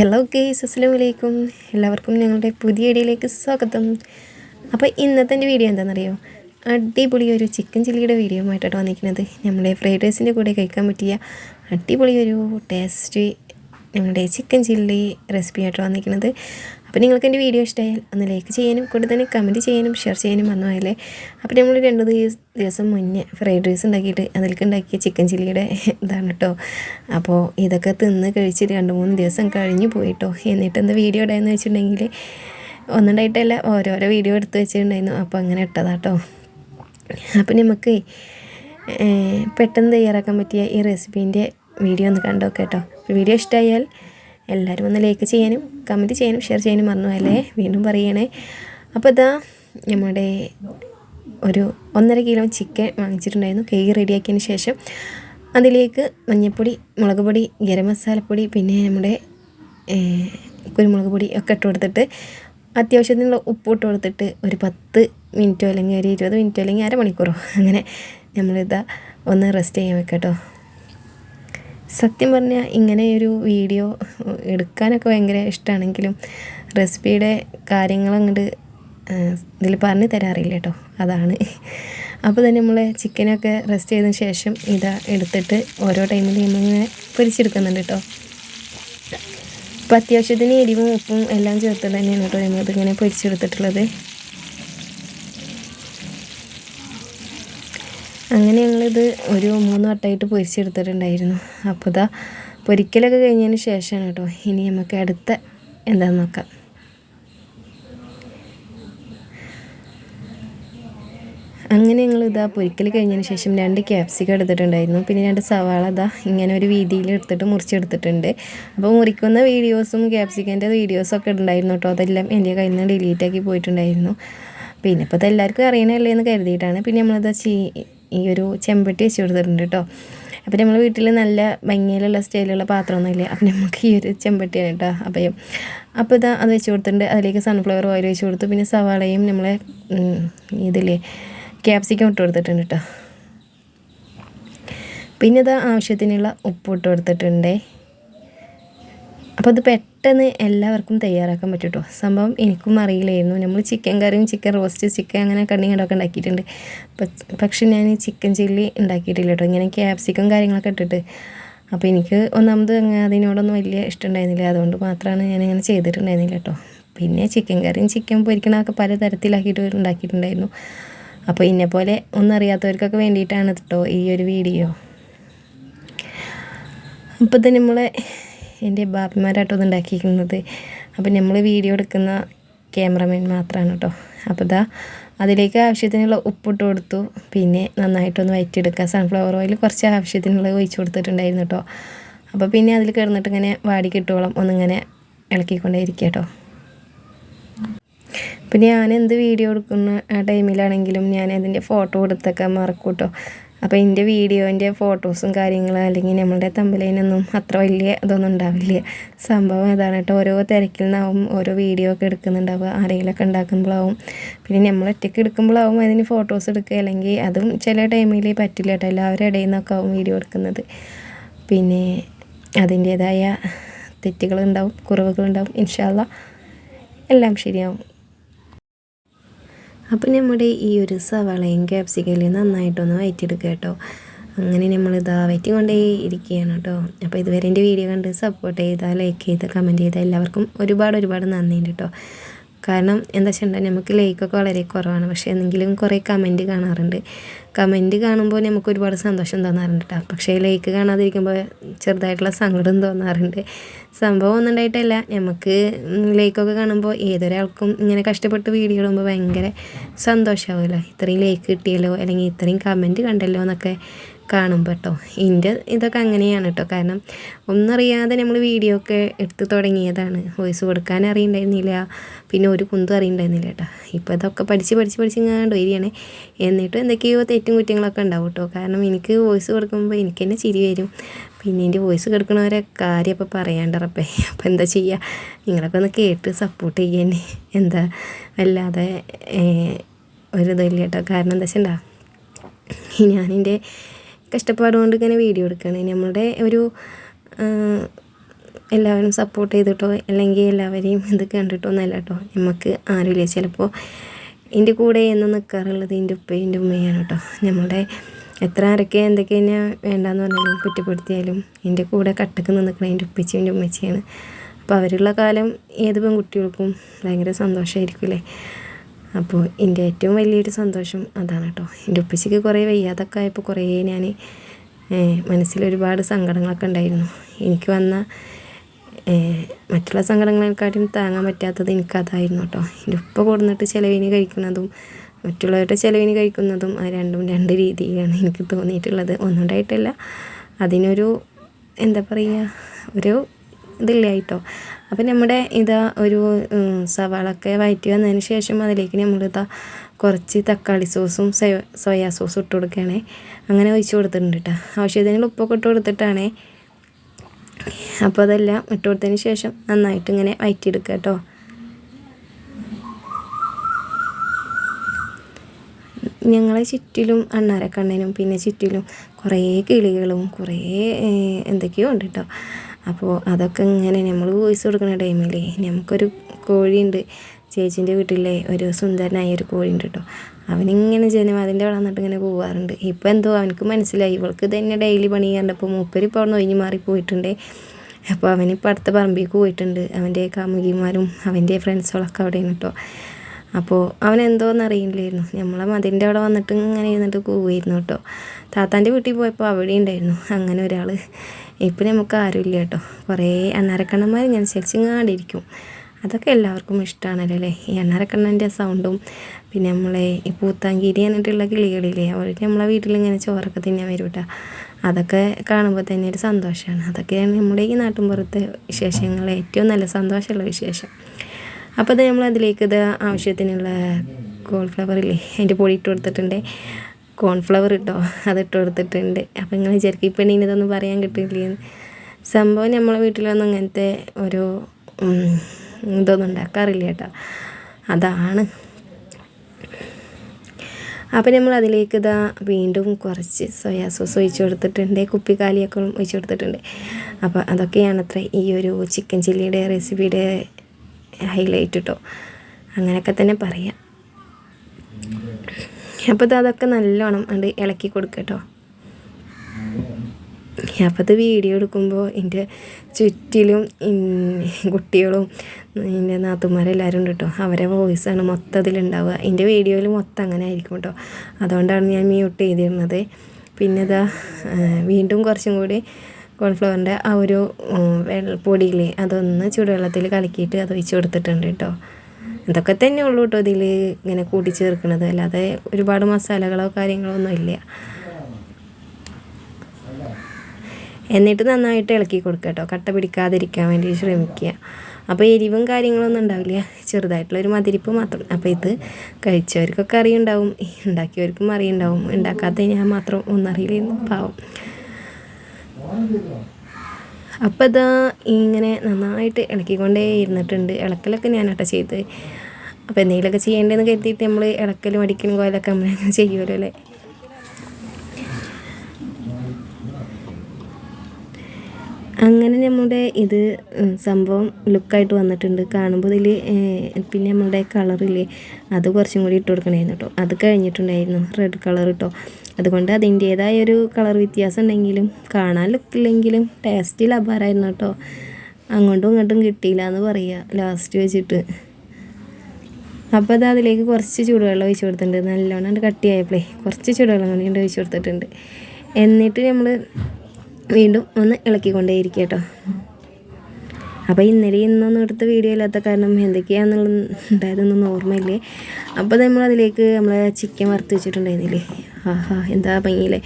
Hello guys അസ്സാം വലൈക്കും എല്ലാവർക്കും ഞങ്ങളുടെ പുതിയ വീഡിയോയിലേക്ക് സ്വാഗതം. അപ്പോൾ ഇന്നത്തെ എന്റെ വീഡിയോ എന്താണെന്നറിയോ? അടിപൊളി ഒരു ചിക്കൻ ചില്ലിയുടെ വീഡിയോ ആയിട്ടാണ് വന്നിരിക്കുന്നത്. നമ്മുടെ ഫ്രൈഡ് റൈസിന്റെ കൂടെ കഴിക്കാൻ പറ്റിയ അടിപൊളി ഒരു ടേസ്റ്റ് നമ്മുടെ ചിക്കൻ ചില്ലി റെസിപ്പി ആയിട്ടാണ് വന്നിരിക്കുന്നത്. അപ്പോൾ നിങ്ങൾക്ക് എന്റെ വീഡിയോ ഇഷ്ടമായാൽ ഒന്ന് ലൈക്ക് ചെയ്യാനും കൂടെ തന്നെ കമന്റ് ചെയ്യാനും ഷെയർ ചെയ്യാനും വന്നതല്ലേ അപ്പോൾ നമ്മൾ രണ്ട് ദിവ- ദിവസം മുന്നേ ഫ്രൈഡ് റൈസ് ഉണ്ടാക്കിയിട്ട് അതിലേക്ക് ഉണ്ടാക്കിയ ചിക്കൻ ചില്ലിയുടെ ഇതാണ് കേട്ടോ അപ്പോൾ ഇതൊക്കെ തിന്ന് കഴിച്ചിട്ട് രണ്ട് മൂന്ന് ദിവസം കഴിഞ്ഞ് പോയിട്ടോ. എന്നിട്ട് എന്താ വീഡിയോ ഇടായെന്ന് വെച്ചിട്ടുണ്ടെങ്കിൽ ഒന്നുണ്ടായിട്ടല്ല ഓരോരോ വീഡിയോ എടുത്ത് വെച്ചിട്ടുണ്ടായിരുന്നു. അപ്പോൾ അങ്ങനെ ഇട്ടതാട്ടോ അപ്പം നമുക്ക് പെട്ടെന്ന് തയ്യാറാക്കാൻ പറ്റിയ ഈ റെസിപ്പീന്റെ വീഡിയോ ഒന്ന് കണ്ടോ കേട്ടോ. വീഡിയോ ഇഷ്ടമായാൽ എല്ലാവരും ഒന്ന് ലൈക്ക് ചെയ്യാനും കമന്റ് ചെയ്യാനും ഷെയർ ചെയ്യാനും മറന്നു അല്ലേ വീണ്ടും പറയണേ. അപ്പോൾ ഇതാ നമ്മുടെ ഒരു ഒന്നര കിലോ ചിക്കൻ വാങ്ങിച്ചിട്ടുണ്ടായിരുന്നു. കേക്ക് റെഡിയാക്കിയതിന് ശേഷം അതിലേക്ക് മഞ്ഞൾപ്പൊടി മുളക് പൊടി ഗരം മസാലപ്പൊടി പിന്നെ നമ്മുടെ കുരുമുളക് പൊടി ഒക്കെ ഇട്ട് കൊടുത്തിട്ട് അത്യാവശ്യത്തിനുള്ള ഉപ്പ് ഇട്ട് കൊടുത്തിട്ട് ഒരു പത്ത് മിനിറ്റോ അല്ലെങ്കിൽ ഒരു ഇരുപത് മിനിറ്റോ അല്ലെങ്കിൽ അരമണിക്കൂറോ. അങ്ങനെ നമ്മളിതാ ഒന്ന് റെസ്റ്റ് ചെയ്യാൻ വെക്കട്ടോ. സത്യം പറഞ്ഞാൽ ഇങ്ങനെ ഒരു വീഡിയോ എടുക്കാനൊക്കെ ഭയങ്കര ഇഷ്ടമാണെങ്കിലും റെസിപ്പിയുടെ കാര്യങ്ങളങ്ങോട്ട് ഇതിൽ പറഞ്ഞ് തരാറില്ല കേട്ടോ അതാണ്. അപ്പോൾ തന്നെ നമ്മൾ ചിക്കനൊക്കെ റെസ്റ്റ് ചെയ്തതിന് ശേഷം ഇതാ എടുത്തിട്ട് ഓരോ ടൈമിൽ നമ്മളിങ്ങനെ പൊരിച്ചെടുക്കുന്നുണ്ട് കേട്ടോ അപ്പോൾ അത്യാവശ്യത്തിന് എരിവും ഉപ്പും എല്ലാം ചേർത്തിട്ട് തന്നെയാണ് കേട്ടോ നമ്മളിതിങ്ങനെ പൊരിച്ചെടുത്തിട്ടുള്ളത്. അങ്ങനെ ഞങ്ങളിത് ഒരു മൂന്ന് വട്ടമായിട്ട് പൊരിച്ചെടുത്തിട്ടുണ്ടായിരുന്നു. അപ്പോൾ ഇതാ പൊരിക്കലൊക്കെ കഴിഞ്ഞതിന് ശേഷമാണ് കേട്ടോ. ഇനി നമുക്ക് അടുത്ത എന്താണെന്ന് നോക്കാം. അങ്ങനെ ഞങ്ങൾ ഇതാ പൊരിക്കൽ കഴിഞ്ഞതിന് ശേഷം രണ്ട് ക്യാപ്സിക്കം എടുത്തിട്ടുണ്ടായിരുന്നു. പിന്നെ രണ്ട് സവാള ഇതാ ഇങ്ങനെ ഒരു വീതിയിൽ എടുത്തിട്ട് മുറിച്ചെടുത്തിട്ടുണ്ട്. അപ്പോൾ മുറിക്കുന്ന വീഡിയോസും ക്യാപ്സിക്കന്റെ വീഡിയോസൊക്കെ ഉണ്ടായിരുന്നു കേട്ടോ. അതെല്ലാം എന്റെ കയ്യിൽ നിന്ന് ഡിലീറ്റാക്കി പോയിട്ടുണ്ടായിരുന്നു. പിന്നെ ഇപ്പോൾ എല്ലാവർക്കും അറിയണമല്ലേ എന്ന് കരുതിയിട്ടാണ്. പിന്നെ നമ്മളിതാ ചീ ഈ ഒരു ചെമ്പട്ടി വെച്ച് കൊടുത്തിട്ടുണ്ട് കേട്ടോ. അപ്പോൾ നമ്മൾ വീട്ടിൽ നല്ല ഭംഗിയിലുള്ള സ്റ്റൈലുള്ള പാത്രമൊന്നുമില്ല? അപ്പം നമുക്ക് ഈ ഒരു ചെമ്പട്ടിയാണ് കേട്ടോ അപ്പം അപ്പോൾ ഇതാ അത് വെച്ച് കൊടുത്തിട്ടുണ്ട്. അതിലേക്ക് സൺഫ്ലവർ ഓയിൽ വെച്ച് കൊടുത്തു. പിന്നെ സവാളയും നമ്മൾ ഇതില്ലേ ക്യാപ്സിക്കം ഇട്ട് കൊടുത്തിട്ടുണ്ട് കേട്ടോ. പിന്നെ ഇത് ആവശ്യത്തിനുള്ള ഉപ്പ് ഇട്ട് കൊടുത്തിട്ടുണ്ട്. അപ്പോൾ അത് എല്ലാവർക്കും തയ്യാറാക്കാൻ പറ്റും സംഭവം എനിക്കും അറിയില്ലായിരുന്നു. നമ്മൾ ചിക്കൻ കറിയും ചിക്കൻ റോസ്റ്റ് ചിക്കൻ അങ്ങനെ കണ്ണിങ്ങടൊക്കെ ഉണ്ടാക്കിയിട്ടുണ്ട്. പക്ഷെ ഞാൻ ചിക്കൻ ചില്ലി ഉണ്ടാക്കിയിട്ടില്ല കേട്ടോ ഇങ്ങനെ ക്യാപ്സിക്കം കാര്യങ്ങളൊക്കെ ഇട്ടിട്ട്. അപ്പോൾ എനിക്ക് ഒന്നാമത് അതിനോടൊന്നും വലിയ ഇഷ്ടമുണ്ടായിരുന്നില്ല അതുകൊണ്ട് മാത്രമാണ് ഞാനിങ്ങനെ ചെയ്തിട്ടുണ്ടായിരുന്നില്ല കേട്ടോ പിന്നെ ചിക്കൻ കറിയും ചിക്കൻ പൊരിക്കണമൊക്കെ പല തരത്തിലാക്കിയിട്ട് ഉണ്ടാക്കിയിട്ടുണ്ടായിരുന്നു. അപ്പോൾ ഇന്നെ പോലെ ഒന്നും അറിയാത്തവർക്കൊക്കെ വേണ്ടിയിട്ടാണ് കേട്ടോ ഈ ഒരു വീഡിയോ അപ്പോൾ തന്നെ നമ്മളെ എന്റെ ബാപ്പിമാരാട്ടോ ഇത് ഉണ്ടാക്കിയിരിക്കുന്നത്. അപ്പം നമ്മൾ വീഡിയോ എടുക്കുന്ന ക്യാമറമാൻ മാത്രമാണ് കേട്ടോ അപ്പോൾ ഇതാ അതിലേക്ക് ആവശ്യത്തിനുള്ള ഉപ്പിട്ട് കൊടുത്തു. പിന്നെ നന്നായിട്ടൊന്ന് വയറ്റിയെടുക്കുക സൺഫ്ലവർ ഓയിൽ കുറച്ച് ആവശ്യത്തിനുള്ളത് ഒഴിച്ച് കൊടുത്തിട്ടുണ്ടായിരുന്നു കേട്ടോ അപ്പോൾ പിന്നെ അതിൽ കിടന്നിട്ട് ഇങ്ങനെ വാടി കിട്ടുവോളം ഒന്നിങ്ങനെ ഇളക്കിക്കൊണ്ടേ ഇരിക്കുക കേട്ടോ പിന്നെ ഞാൻ എന്ത് വീഡിയോ എടുക്കുന്ന ആ ടൈമിലാണെങ്കിലും ഞാൻ അതിന്റെ ഫോട്ടോ എടുത്തൊക്കെ മറക്കും കേട്ടോ അപ്പോൾ എന്റെ വീഡിയോന്റെ ഫോട്ടോസും കാര്യങ്ങളും അല്ലെങ്കിൽ നമ്മളുടെ തമ്പലൈനൊന്നും അത്ര വലിയ ഇതൊന്നും ഉണ്ടാവില്ല. സംഭവം അതാണ് കേട്ടോ. ഓരോ തിരക്കിൽ നിന്നാവും ഓരോ വീഡിയോ ഒക്കെ എടുക്കുന്നുണ്ടാവുക. ആരെങ്കിലുമൊക്കെ ഉണ്ടാക്കുമ്പോഴാവും പിന്നെ നമ്മൾ ഒറ്റയ്ക്ക് എടുക്കുമ്പോഴാവും അതിന് ഫോട്ടോസ് എടുക്കുക. അല്ലെങ്കിൽ അതും ചില ടൈമിൽ പറ്റില്ല കേട്ടോ. എല്ലാവരും ഇടയിൽ നിന്നൊക്കെ ആവും വീഡിയോ എടുക്കുന്നത്. പിന്നെ അതിന്റേതായ തെറ്റുകളുണ്ടാവും കുറവുകളുണ്ടാവും ഇൻഷാല്ല എല്ലാം ശരിയാവും. അപ്പം നമ്മുടെ ഈ ഒരു സവാളയും ക്യാപ്സിക്കലി നന്നായിട്ടൊന്ന് വയറ്റിയെടുക്കുക കേട്ടോ. അങ്ങനെ നമ്മളിതാ വയറ്റി കൊണ്ടേ ഇരിക്കുകയാണ് കേട്ടോ. അപ്പോൾ ഇതുവരെ എന്റെ വീഡിയോ കണ്ട് സപ്പോർട്ട് ചെയ്താൽ ലൈക്ക് ചെയ്ത് കമന്റ് ചെയ്ത എല്ലാവർക്കും ഒരുപാട് ഒരുപാട് നന്ദിയുണ്ട് കേട്ടോ. കാരണം എന്താ വെച്ചിട്ടുണ്ടെങ്കിൽ നമുക്ക് ലൈക്കൊക്കെ വളരെ കുറവാണ്. പക്ഷേ എന്തെങ്കിലും കുറേ കമന്റ് കാണാറുണ്ട്. കമന്റ് കാണുമ്പോൾ നമുക്ക് ഒരുപാട് സന്തോഷം തോന്നാറുണ്ട് കേട്ടോ പക്ഷേ ലൈക്ക് കാണാതിരിക്കുമ്പോൾ ചെറുതായിട്ടുള്ള സങ്കടം തോന്നാറുണ്ട്. സംഭവം ഒന്നും ഉണ്ടായിട്ടല്ല. നമുക്ക് ലൈക്കൊക്കെ കാണുമ്പോൾ ഏതൊരാൾക്കും ഇങ്ങനെ കഷ്ടപ്പെട്ട് വീഡിയോ ഇടുമ്പോൾ ഭയങ്കര സന്തോഷമാവുമല്ലോ ഇത്രയും ലൈക്ക് കിട്ടിയല്ലോ? അല്ലെങ്കിൽ ഇത്രയും കമന്റ് കണ്ടല്ലോ എന്നൊക്കെ കാണുമ്പോൾ കേട്ടോ എന്റെ ഇതൊക്കെ അങ്ങനെയാണ് കേട്ടോ കാരണം ഒന്നറിയാതെ നമ്മൾ വീഡിയോ ഒക്കെ എടുത്ത് തുടങ്ങിയതാണ്. വോയിസ് കൊടുക്കാൻ അറിയണ്ടായിരുന്നില്ല. പിന്നെ ഒരു കുന്തും അറിയണ്ടായിരുന്നില്ല കേട്ടോ ഇപ്പോൾ ഇതൊക്കെ പഠിച്ച് പഠിച്ച് പഠിച്ച് ഇങ്ങാണ്ട് വരികയാണ്. എന്നിട്ടും എന്തൊക്കെയോ തെറ്റും കുറ്റങ്ങളൊക്കെ ഉണ്ടാവും കേട്ടോ കാരണം എനിക്ക് വോയിസ് കൊടുക്കുമ്പോൾ എനിക്ക് തന്നെ ചിരി വരും. പിന്നെ എന്റെ വോയിസ് കൊടുക്കണവരെ കാര്യം അപ്പോൾ പറയാണ്ടറപ്പേ അപ്പോൾ എന്താ ചെയ്യുക നിങ്ങളൊക്കെ ഒന്ന് കേട്ട് സപ്പോർട്ട് ചെയ്യാൻ എന്താ? വല്ലാതെ ഏഹ്, ഒരു ഇതില്ല കേട്ടോ കാരണം എന്താ വെച്ചാൽ ഞാനെന്റെ കഷ്ടപ്പാട് കൊണ്ട് ഇങ്ങനെ വീഡിയോ എടുക്കുകയാണ് നമ്മളുടെ ഒരു എല്ലാവരും സപ്പോർട്ട് ചെയ്തിട്ടോ അല്ലെങ്കിൽ എല്ലാവരെയും ഇത് കണ്ടിട്ടോ ഒന്നല്ല കേട്ടോ. നമുക്ക് ആരുമില്ല ചിലപ്പോൾ എന്റെ കൂടെ എന്ന് നിൽക്കാറുള്ളത് എന്റെ ഉപ്പയും എന്റെ ഉമ്മയാണ് കേട്ടോ. നമ്മുടെ എത്ര ആരൊക്കെ എന്തൊക്കെ തന്നെ വേണ്ടാന്ന് പറഞ്ഞാലും കുറ്റപ്പെടുത്തിയാലും എന്റെ കൂടെ കട്ടക്ക് നിൽക്കണ എന്റെ ഉപ്പച്ചും എന്റെ ഉമ്മച്ചിയാണ്. അപ്പോൾ അവരുള്ള കാലം ഏത് പെൺകുട്ടികൾക്കും ഭയങ്കര സന്തോഷമായിരിക്കില്ലേ അപ്പോൾ എന്റെ ഏറ്റവും വലിയൊരു സന്തോഷം അതാണ് കേട്ടോ. എന്റെ ഉപ്പച്ചയ്ക്ക് കുറേ വയ്യാതൊക്കെ ആയപ്പോൾ കുറേ ഞാൻ മനസ്സിൽ ഒരുപാട് സങ്കടങ്ങളൊക്കെ ഉണ്ടായിരുന്നു. എനിക്ക് വന്ന മറ്റുള്ള സങ്കടങ്ങളെക്കാട്ടും താങ്ങാൻ പറ്റാത്തത് എനിക്കതായിരുന്നു കേട്ടോ. എന്റെ ഉപ്പ കൊടുന്നിട്ട് ചിലവിന് കഴിക്കുന്നതും മറ്റുള്ളവരുടെ ചിലവിന് കഴിക്കുന്നതും ആ രണ്ടും രണ്ട് രീതിയിലാണ് എനിക്ക് തോന്നിയിട്ടുള്ളത്. ഒന്നുണ്ടായിട്ടല്ല അതിനൊരു എന്താ പറയുക ഒരു ഇതില്ലായിട്ടോ അപ്പം നമ്മുടെ ഇതാ ഒരു സവാളൊക്കെ വഴറ്റി വന്നതിന് ശേഷം അതിലേക്ക് നമ്മളിതാ കുറച്ച് തക്കാളി സോസും സോയ സോസും ഇട്ട് കൊടുക്കുകയാണേ. അങ്ങനെ ഒഴിച്ച് കൊടുത്തിട്ടുണ്ട് കേട്ടോ ആവശ്യത്തിന് ഉപ്പൊക്കെ ഇട്ട് കൊടുത്തിട്ടാണ്. അപ്പോൾ അതെല്ലാം ഇട്ട് കൊടുത്തതിന് ശേഷം നന്നായിട്ട് ഇങ്ങനെ വഴറ്റിയെടുക്കുക കേട്ടോ ഞങ്ങളെ ചുറ്റിലും അണ്ണാരക്കണ്ണനും പിന്നെ ചുറ്റിലും കുറേ കിളികളും കുറേ എന്തൊക്കെയോ ഉണ്ട് കേട്ടോ അപ്പോൾ അതൊക്കെ ഇങ്ങനെ നമ്മൾ വോയിസ് കൊടുക്കുന്ന ടൈമിൽ നമുക്കൊരു കോഴിയുണ്ട്. ചേച്ചീന്റെ വീട്ടിലെ ഒരു സുന്ദരനായ ഒരു കോഴിയുണ്ട് കേട്ടോ അവനിങ്ങനെ ജനം അതിന്റെ അവിടെ നിന്നിട്ട് ഇങ്ങനെ പോവാറുണ്ട്. ഇപ്പോൾ എന്തോ അവനക്ക് മനസ്സിലായി. ഇവൾക്ക് തന്നെ ഡെയിലി പണി കണ്ടപ്പോൾ മൂപ്പര് ഇപ്പോൾ അവിടെ ഒഴിഞ്ഞ് മാറി പോയിട്ടുണ്ട്. അപ്പോൾ അവനിപ്പോൾ അടുത്ത പറമ്പിലേക്ക് പോയിട്ടുണ്ട്. അവന്റെ കാമുകിമാരും അവന്റെ ഫ്രണ്ട്സുകളൊക്കെ അവിടെയാണ് കേട്ടോ അപ്പോൾ അവൻ എന്തോന്ന് അറിയില്ലായിരുന്നു. നമ്മളെ മതിന്റെ അവിടെ വന്നിട്ട് ഇങ്ങനെ ഇരുന്നിട്ട് പോവുമായിരുന്നു കേട്ടോ. താത്താന്റെ വീട്ടിൽ പോയപ്പോൾ അവിടെ ഉണ്ടായിരുന്നു അങ്ങനെ ഒരാൾ ഇപ്പം നമുക്ക് ആരുമില്ല കേട്ടോ. കുറേ അണ്ണാരക്കണ്ണന്മാർ ഇങ്ങനെ ചരിച്ചിങ്ങാണ്ടിരിക്കും. അതൊക്കെ എല്ലാവർക്കും ഇഷ്ടമാണല്ലോ അല്ലേ? ഈ എണ്ണരക്കണ്ണന്റെ സൗണ്ടും പിന്നെ നമ്മളെ ഈ പൂത്താങ്കീരി എന്നിട്ടുള്ള കിളികളില്ലേ? അവർ നമ്മളെ വീട്ടിൽ ഇങ്ങനെ ചോറൊക്കെ തിന്നാൻ വരും കേട്ടോ. അതൊക്കെ കാണുമ്പോൾ തന്നെ ഒരു സന്തോഷമാണ് അതൊക്കെയാണ് നമ്മുടെ ഈ നാട്ടിൻപുറത്തെ വിശേഷങ്ങൾ. ഏറ്റവും നല്ല സന്തോഷമുള്ള വിശേഷം. അപ്പോൾ അത് നമ്മൾ അതിലേക്ക് ഇത് ആവശ്യത്തിനുള്ള കോൺഫ്ലവർ ഇല്ലേ അതിന്റെ പൊടി ഇട്ട് കൊടുത്തിട്ടുണ്ട്. കോൺഫ്ലവർ ഇട്ടോ അത് ഇട്ട് കൊടുത്തിട്ടുണ്ട്. അപ്പോൾ നിങ്ങൾ വിചാരിക്കും ഇപ്പം ഇനി ഇതൊന്നും പറയാൻ കിട്ടിയില്ലേന്ന് സംഭവം നമ്മളെ വീട്ടിലൊന്നും അങ്ങനത്തെ ഒരു ഇതൊന്നും ഉണ്ടാക്കാറില്ല കേട്ടോ. അതാണ്. അപ്പോൾ നമ്മൾ അതിലേക്ക് ഇതാ വീണ്ടും കുറച്ച് സോയാ സോസ് ഒഴിച്ച് കൊടുത്തിട്ടുണ്ട് കുപ്പിക്കാലിയൊക്കെ ഒഴിച്ച് കൊടുത്തിട്ടുണ്ട്. അപ്പോൾ അതൊക്കെയാണ് അത്ര ഈ ഒരു ചിക്കൻ ചില്ലിയുടെ റെസിപ്പിയുടെ ഹൈലൈറ്റ് കേട്ടോ അങ്ങനെയൊക്കെ തന്നെ പറയാം. അപ്പോൾ ഇത് അതൊക്കെ നല്ലോണം അത് ഇളക്കി കൊടുക്കുക കേട്ടോ അപ്പോൾ ഇത് വീഡിയോ എടുക്കുമ്പോൾ എന്റെ ചുറ്റിലും കുട്ടികളും എന്റെ നാത്തുമാരെല്ലാവരും ഉണ്ട് കേട്ടോ അവരെ വോയിസാണ് മൊത്തത്തിലുണ്ടാവുക എന്റെ വീഡിയോയിൽ മൊത്തം അങ്ങനെ ആയിരിക്കും കേട്ടോ അതുകൊണ്ടാണ് ഞാൻ മ്യൂട്ട് ചെയ്തിരുന്നത്. പിന്നെ ഇതാ വീണ്ടും കുറച്ചും കൂടി കോൺഫ്ലവറിന്റെ ആ ഒരു പൊടിയില്ലേ അതൊന്ന് ചൂടുവെള്ളത്തിൽ കലക്കിയിട്ട് അത് ഒഴിച്ച് കൊടുത്തിട്ടുണ്ട് കേട്ടോ. ഇതൊക്കെ തന്നെ ഉള്ളൂ കേട്ടോ ഇതിൽ ഇങ്ങനെ കൂട്ടിച്ചേർക്കണത് അല്ലാതെ ഒരുപാട് മസാലകളോ കാര്യങ്ങളോ ഒന്നും ഇല്ല. എന്നിട്ട് നന്നായിട്ട് ഇളക്കി കൊടുക്കുക കേട്ടോ. കട്ട പിടിക്കാതിരിക്കാൻ വേണ്ടി ശ്രമിക്കുക. അപ്പോൾ എരിവും കാര്യങ്ങളൊന്നും ഉണ്ടാവില്ല. ചെറുതായിട്ടുള്ള ഒരു മതിരിപ്പ് മാത്രം. അപ്പോൾ ഇത് കഴിച്ചവർക്കൊക്കെ അറിയുണ്ടാവും. ഉണ്ടാക്കിയവർക്കും അറിയുണ്ടാവും. ഉണ്ടാക്കാത്ത ഞാൻ മാത്രം ഒന്നറിയില്ലെന്ന് പാവം. അപ്പോൾ ഇതാ ഇങ്ങനെ നന്നായിട്ട് ഇളക്കിക്കൊണ്ടേ ഇരുന്നിട്ടുണ്ട്. ഇളക്കലൊക്കെ ഞാൻ കേട്ടോ ചെയ്ത് അപ്പോൾ എന്തെങ്കിലുമൊക്കെ ചെയ്യേണ്ടതെന്ന് കരുതിയിട്ട് നമ്മൾ ഇളക്കലും അടിക്കലും കോലൊക്കെ നമ്മൾ ചെയ്യുമല്ലോ അല്ലേ? അങ്ങനെ നമ്മുടെ ഇത് സംഭവം ലുക്കായിട്ട് വന്നിട്ടുണ്ട്. കാണുമ്പോൾ ഇതിൽ പിന്നെ നമ്മുടെ കളറില്ലേ അത് കുറച്ചും കൂടി ഇട്ട് കൊടുക്കണമായിരുന്നു കേട്ടോ അത് കഴിഞ്ഞിട്ടുണ്ടായിരുന്നു റെഡ് കളർ കേട്ടോ അതുകൊണ്ട് അതിന്റേതായ ഒരു കളർ വ്യത്യാസം ഉണ്ടെങ്കിലും കാണാൻ ലുക്കില്ലെങ്കിലും ടേസ്റ്റിൽ അപാരമായിരുന്നു കേട്ടോ അങ്ങോട്ടും ഇങ്ങോട്ടും കിട്ടിയില്ല എന്ന് പറയുക ലാസ്റ്റ് വെച്ചിട്ട്. അപ്പോൾ അത് അതിലേക്ക് കുറച്ച് ചൂടുവെള്ളം ഒഴിച്ച് കൊടുത്തിട്ടുണ്ട്. നല്ലോണം കട്ടിയായപ്പോഴേ കുറച്ച് ചൂടുവെള്ളം കൂടി ഒഴിച്ച് കൊടുത്തിട്ടുണ്ട്. എന്നിട്ട് നമ്മൾ വീണ്ടും ഒന്ന് ഇളക്കിക്കൊണ്ടേയിരിക്കുക കേട്ടോ അപ്പോൾ ഇന്നലെ ഇന്നൊന്നും എടുത്ത വീഡിയോ ഇല്ലാത്ത കാരണം എന്തൊക്കെയാണെന്നുള്ള ഉണ്ടായതൊന്നും ഓർമ്മയില്ലേ? അപ്പോൾ നമ്മളതിലേക്ക് നമ്മൾ ചിക്കൻ വറുത്ത് വെച്ചിട്ടുണ്ടായിരുന്നില്ലേ? ആഹാ എന്താ ഭംഗിയില്ലേ?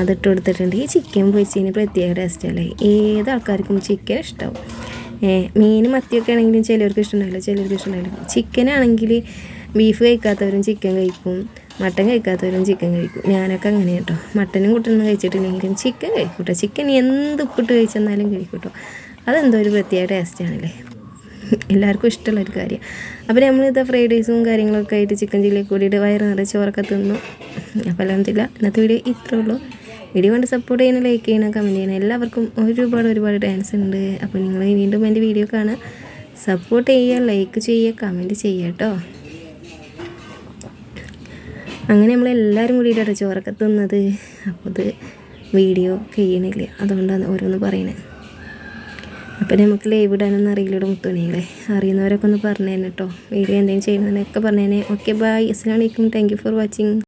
അതിട്ട് കൊടുത്തിട്ടുണ്ട്. ഈ ചിക്കൻ പൊരിച്ചതിന് പ്രത്യേക ടേസ്റ്റല്ലേ ഏത് ആൾക്കാർക്കും ചിക്കൻ ഇഷ്ടമാവും മീൻ മത്തിയൊക്കെ ആണെങ്കിലും ചിലവർക്ക് ഇഷ്ടമുണ്ടാവില്ല ചിലവർക്ക് ഇഷ്ടമുണ്ടാവില്ല. ചിക്കനാണെങ്കിൽ ബീഫ് കഴിക്കാത്തവരും ചിക്കൻ കഴിക്കും. മട്ടൻ കഴിക്കാത്തവരും ചിക്കൻ കഴിക്കും. ഞാനൊക്കെ അങ്ങനെ കേട്ടോ. മട്ടനും കുട്ടനും കഴിച്ചിട്ടില്ലെങ്കിലും ചിക്കൻ കഴിക്കും ചിക്കൻ എന്ത് ഉപ്പിട്ട് കഴിച്ചെന്നാലും കഴിക്കും കേട്ടോ അതെന്തോ ഒരു പ്രത്യേക ടേസ്റ്റാണല്ലേ എല്ലാവർക്കും ഇഷ്ടമുള്ള ഒരു കാര്യം അപ്പോൾ നമ്മളിത് ഫ്രൈഡ് റൈസും കാര്യങ്ങളൊക്കെ ആയിട്ട് ചിക്കൻ ചില്ലി കൂടിയിട്ട് വയറ് നിറയെ ചോറൊക്കെ തിന്നു. അപ്പോൾ അലഹമില്ല ഇന്നത്തെ വീഡിയോ ഇത്രേ ഉള്ളൂ. വീഡിയോ കണ്ട് സപ്പോർട്ട് ചെയ്യണം ലൈക്ക് ചെയ്യണം കമന്റ് ചെയ്യണം. എല്ലാവർക്കും ഒരുപാട് ഒരുപാട് ഡാൻസ് ഉണ്ട്. അപ്പോൾ നിങ്ങൾ വീണ്ടും എന്റെ വീഡിയോ കാണുക. സപ്പോർട്ട് ചെയ്യുക ലൈക്ക് ചെയ്യുക കമന്റ് ചെയ്യുക കേട്ടോ. അങ്ങനെ നമ്മളെല്ലാവരും കൂടിയിട്ടാണ് ചോറൊക്കെ തിന്നത്. അപ്പോൾ ഇത് വീഡിയോ കഴിയണില്ല. അതുകൊണ്ടാണ് ഓരോന്ന് പറയണേ. അപ്പം നമുക്ക് ലൈവ് ഇടാനൊന്നും അറിയില്ലൂടെ മുത്തുണികളെ അറിയുന്നവരൊക്കെ ഒന്ന് പറഞ്ഞു തന്നെ കേട്ടോ വീഡിയോ എന്തെങ്കിലും ചെയ്യുന്നതിനൊക്കെ പറഞ്ഞു തന്നെ ഓക്കെ ബൈ അസ്സാം വലൈക്കും താങ്ക് യു ഫോർ വാച്ചിങ്